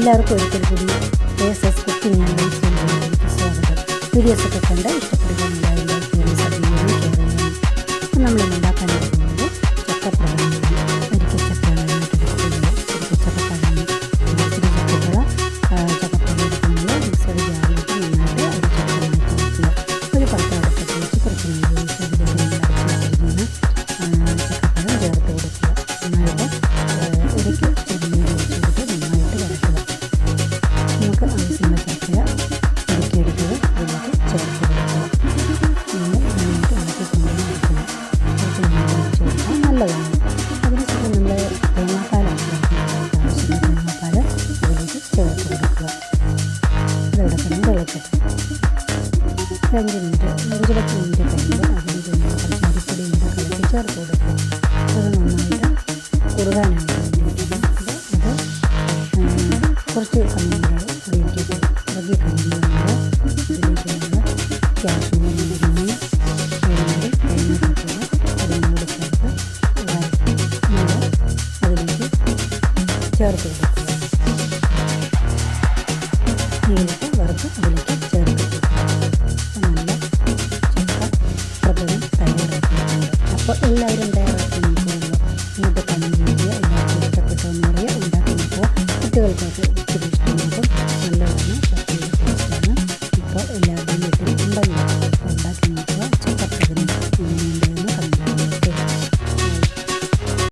എല്ലാവർക്കും ഒരിക്കൽ കൂടി എസ് എസ് കുക്കിംഗ് സ്വാഗതം. വീഡിയോസൊക്കെ കണ്ട് ഇഷ്ടപ്പെടുക നമുക്ക് ആവശ്യമുള്ള ചക്കര ഇടുക്കിയെടുക്കുക അതിലേക്ക് ചേർത്ത് നമുക്ക് നമ്മൾ നന്നായിട്ട് ഇളക്കി കൊണ്ടുവന്ന് എടുക്കണം കുറച്ച് കൊടുത്താൽ നല്ലതാണ് അതിനുശേഷം നമ്മൾ തേങ്ങാപ്പാലാണ് ആവശ്യമുള്ള തേങ്ങാപ്പാൽ അതിലേക്ക് ചേർത്ത് കൊടുക്കുക. തന്നെ തിളക്കട്ടെ അഞ്ച് മിനിറ്റ് അഞ്ച് പത്ത് മിനിറ്റ് കഴിയുമ്പോൾ അതിന് പിന്നെ കുറച്ച് അരിപ്പൊടി കൂടെ ചേർത്ത് കൊടുക്കുക അത് നന്നായിട്ട് കുറുകാനാണ് കുറച്ച് സമയം ചേർത്ത് കൊടുക്കുക. നീരിട്ട് വറുത്ത് അതിലേക്ക് ചേർത്ത് കൊടുക്കുക നല്ല ചക്ക പ്രഥമം തയ്യാറാക്കിയിട്ടുണ്ട് അപ്പോൾ എല്ലാവരും തയ്യാറാക്കി നോക്കുകയുള്ളൂ ഇന്നത്തെ കഞ്ഞി എല്ലാവർക്കും ഇഷ്ടപ്പെട്ടു എന്ന് പറയുക ഉണ്ടാക്കി നോക്കുക കുട്ടികൾക്കൊക്കെ